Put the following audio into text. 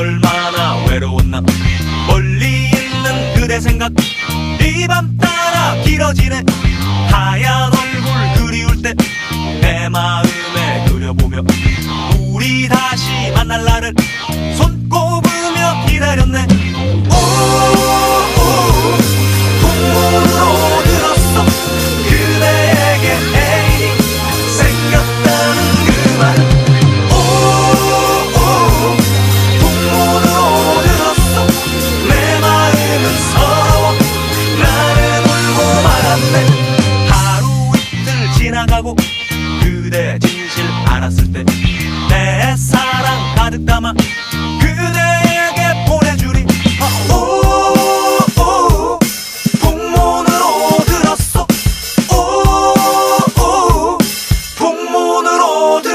얼마나 외로웠나 멀리 있는 그대 생각 네 이밤 따라 길어지네. 하얀 얼굴 그리울 때 내 마음에 그려보며 우리 다시 만날 날을 손 날아가고 그대 진실 알았을 때 내 사랑 가득 담아 그대에게 보내주리. 어, 오 공문으로 들었어 오 공문으로 들었어